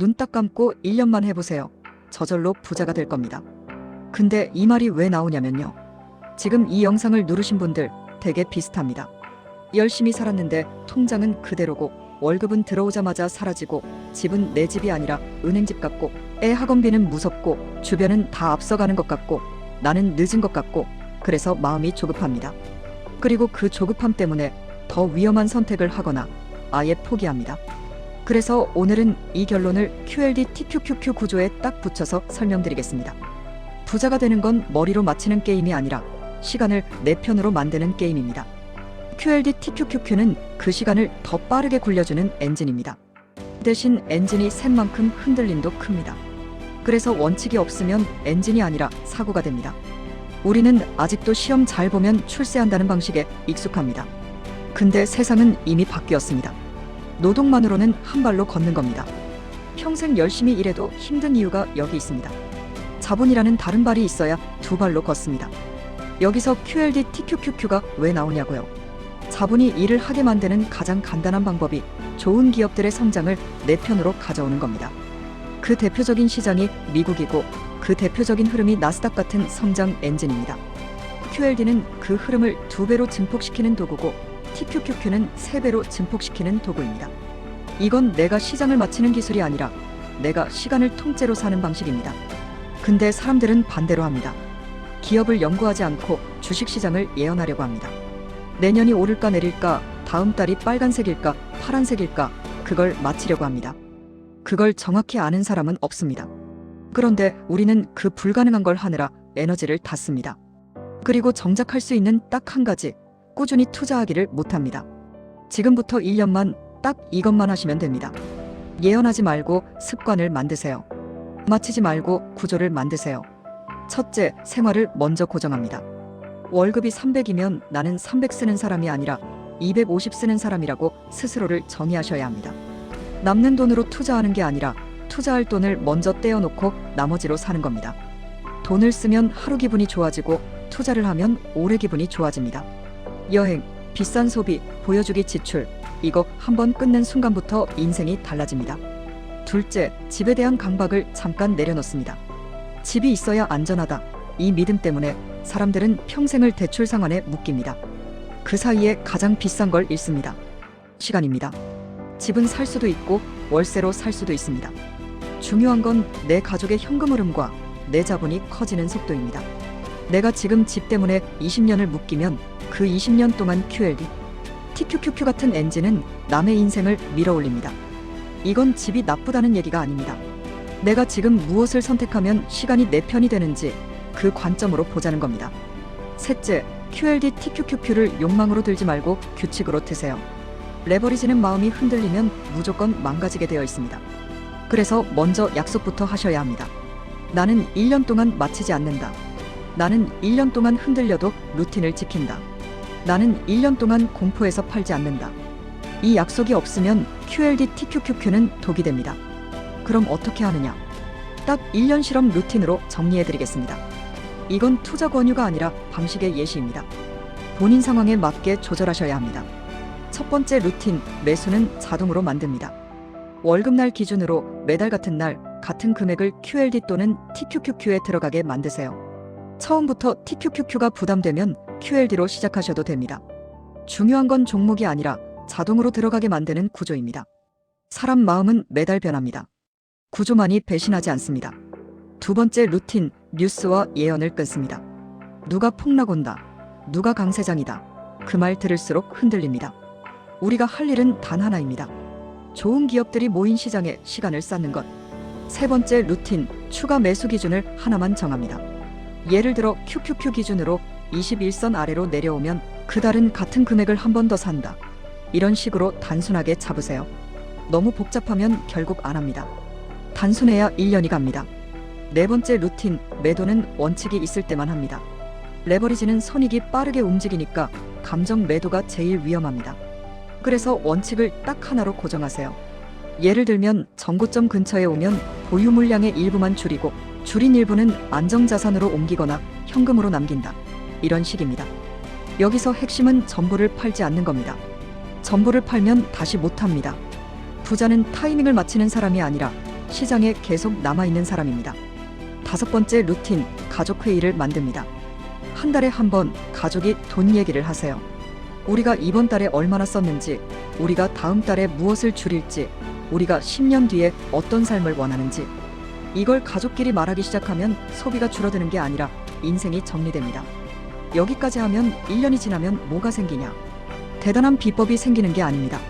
눈 딱 감고 1년만 해보세요. 저절로 부자가 될 겁니다. 근데 이 말이 왜 나오냐면요. 지금 이 영상을 누르신 분들 되게 비슷합니다. 열심히 살았는데 통장은 그대로고 월급은 들어오자마자 사라지고 집은 내 집이 아니라 은행집 같고 애 학원비는 무섭고 주변은 다 앞서가는 것 같고 나는 늦은 것 같고 그래서 마음이 조급합니다. 그리고 그 조급함 때문에 더 위험한 선택을 하거나 아예 포기합니다. 그래서 오늘은 이 결론을 QLD TQQQ 구조에 딱 붙여서 설명드리겠습니다. 부자가 되는 건 머리로 맞히는 게임이 아니라 시간을 내 편으로 만드는 게임입니다. QLD TQQQ는 그 시간을 더 빠르게 굴려주는 엔진입니다. 대신 엔진이 샌 만큼 흔들림도 큽니다. 그래서 원칙이 없으면 엔진이 아니라 사고가 됩니다. 우리는 아직도 시험 잘 보면 출세한다는 방식에 익숙합니다. 근데 세상은 이미 바뀌었습니다. 노동만으로는 한 발로 걷는 겁니다. 평생 열심히 일해도 힘든 이유가 여기 있습니다. 자본이라는 다른 발이 있어야 두 발로 걷습니다. 여기서 QLD TQQQ가 왜 나오냐고요? 자본이 일을 하게 만드는 가장 간단한 방법이 좋은 기업들의 성장을 내 편으로 가져오는 겁니다. 그 대표적인 시장이 미국이고 그 대표적인 흐름이 나스닥 같은 성장 엔진입니다. QLD는 그 흐름을 두 배로 증폭시키는 도구고 TQQQ는 세 배로 증폭시키는 도구입니다. 이건 내가 시장을 맞히는 기술이 아니라 내가 시간을 통째로 사는 방식입니다. 근데 사람들은 반대로 합니다. 기업을 연구하지 않고 주식 시장을 예언하려고 합니다. 내년이 오를까 내릴까, 다음 달이 빨간색일까, 파란색일까, 그걸 맞히려고 합니다. 그걸 정확히 아는 사람은 없습니다. 그런데 우리는 그 불가능한 걸 하느라 에너지를 다 씁니다. 그리고 정작 할 수 있는 딱 한 가지, 꾸준히 투자하기를 못합니다. 지금부터 1년만 딱 이것만 하시면 됩니다. 예언하지 말고 습관을 만드세요. 맞히지 말고 구조를 만드세요. 첫째, 생활을 먼저 고정합니다. 월급이 300이면 나는 300 쓰는 사람이 아니라 250 쓰는 사람이라고 스스로를 정의하셔야 합니다. 남는 돈으로 투자하는 게 아니라 투자할 돈을 먼저 떼어놓고 나머지로 사는 겁니다. 돈을 쓰면 하루 기분이 좋아지고 투자를 하면 오래 기분이 좋아집니다. 여행, 비싼 소비, 보여주기 지출, 이거 한번 끊는 순간부터 인생이 달라집니다. 둘째, 집에 대한 강박을 잠깐 내려놓습니다. 집이 있어야 안전하다. 이 믿음 때문에 사람들은 평생을 대출 상환에 묶입니다. 그 사이에 가장 비싼 걸 잃습니다. 시간입니다. 집은 살 수도 있고 월세로 살 수도 있습니다. 중요한 건 내 가족의 현금 흐름과 내 자본이 커지는 속도입니다. 내가 지금 집 때문에 20년을 묶이면 그 20년 동안 QLD, TQQQ 같은 엔진은 남의 인생을 밀어 올립니다. 이건 집이 나쁘다는 얘기가 아닙니다. 내가 지금 무엇을 선택하면 시간이 내 편이 되는지 그 관점으로 보자는 겁니다. 셋째, QLD TQQQ를 욕망으로 들지 말고 규칙으로 드세요. 레버리지는 마음이 흔들리면 무조건 망가지게 되어 있습니다. 그래서 먼저 약속부터 하셔야 합니다. 나는 1년 동안 마치지 않는다. 나는 1년 동안 흔들려도 루틴을 지킨다. 나는 1년 동안 공포에서 팔지 않는다. 이 약속이 없으면 QLD TQQQ는 독이 됩니다. 그럼 어떻게 하느냐? 딱 1년 실험 루틴으로 정리해 드리겠습니다. 이건 투자 권유가 아니라 방식의 예시입니다. 본인 상황에 맞게 조절하셔야 합니다. 첫 번째 루틴, 매수는 자동으로 만듭니다. 월급날 기준으로 매달 같은 날 같은 금액을 QLD 또는 TQQQ에 들어가게 만드세요. 처음부터 TQQQ가 부담되면 QLD로 시작하셔도 됩니다. 중요한 건 종목이 아니라 자동으로 들어가게 만드는 구조입니다. 사람 마음은 매달 변합니다. 구조만이 배신하지 않습니다. 두 번째 루틴, 뉴스와 예언을 끊습니다. 누가 폭락 온다. 누가 강세장이다. 그 말 들을수록 흔들립니다. 우리가 할 일은 단 하나입니다. 좋은 기업들이 모인 시장에 시간을 쌓는 것. 세 번째 루틴, 추가 매수 기준을 하나만 정합니다. 예를 들어 QQQ 기준으로 21선 아래로 내려오면 그달은 같은 금액을 한 번 더 산다. 이런 식으로 단순하게 잡으세요. 너무 복잡하면 결국 안 합니다. 단순해야 1년이 갑니다. 네 번째 루틴, 매도는 원칙이 있을 때만 합니다. 레버리지는 손익이 빠르게 움직이니까 감정 매도가 제일 위험합니다. 그래서 원칙을 딱 하나로 고정하세요. 예를 들면 정고점 근처에 오면 보유 물량의 일부만 줄이고 줄인 일부는 안정자산으로 옮기거나 현금으로 남긴다. 이런 식입니다. 여기서 핵심은 전부를 팔지 않는 겁니다. 전부를 팔면 다시 못합니다. 부자는 타이밍을 맞히는 사람이 아니라 시장에 계속 남아있는 사람입니다. 다섯 번째 루틴, 가족 회의를 만듭니다. 한 달에 한 번 가족이 돈 얘기를 하세요. 우리가 이번 달에 얼마나 썼는지, 우리가 다음 달에 무엇을 줄일지, 우리가 10년 뒤에 어떤 삶을 원하는지. 이걸 가족끼리 말하기 시작하면 소비가 줄어드는 게 아니라 인생이 정리됩니다. 여기까지 하면 1년이 지나면 뭐가 생기냐? 대단한 비법이 생기는 게 아닙니다.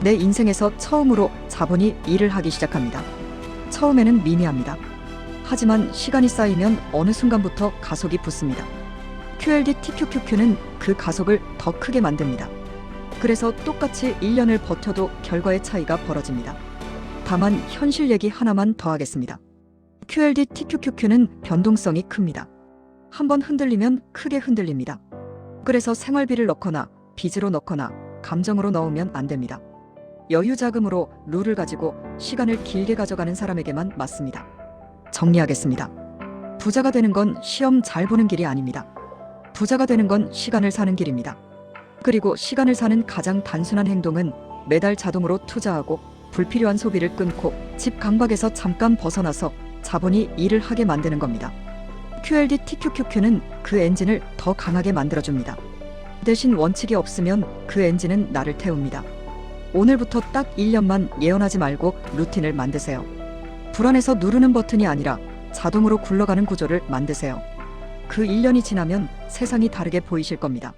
내 인생에서 처음으로 자본이 일을 하기 시작합니다. 처음에는 미미합니다. 하지만 시간이 쌓이면 어느 순간부터 가속이 붙습니다. QLD TQQQ는 그 가속을 더 크게 만듭니다. 그래서 똑같이 1년을 버텨도 결과의 차이가 벌어집니다. 다만 현실 얘기 하나만 더 하겠습니다. QLD TQQQ는 변동성이 큽니다. 한번 흔들리면 크게 흔들립니다. 그래서 생활비를 넣거나 빚으로 넣거나 감정으로 넣으면 안 됩니다. 여유 자금으로 룰을 가지고 시간을 길게 가져가는 사람에게만 맞습니다. 정리하겠습니다. 부자가 되는 건 시험 잘 보는 길이 아닙니다. 부자가 되는 건 시간을 사는 길입니다. 그리고 시간을 사는 가장 단순한 행동은 매달 자동으로 투자하고 불필요한 소비를 끊고 집 강박에서 잠깐 벗어나서 자본이 일을 하게 만드는 겁니다. QLD TQQQ는 그 엔진을 더 강하게 만들어줍니다. 대신 원칙이 없으면 그 엔진은 나를 태웁니다. 오늘부터 딱 1년만 예언하지 말고 루틴을 만드세요. 불안해서 누르는 버튼이 아니라 자동으로 굴러가는 구조를 만드세요. 그 1년이 지나면 세상이 다르게 보이실 겁니다.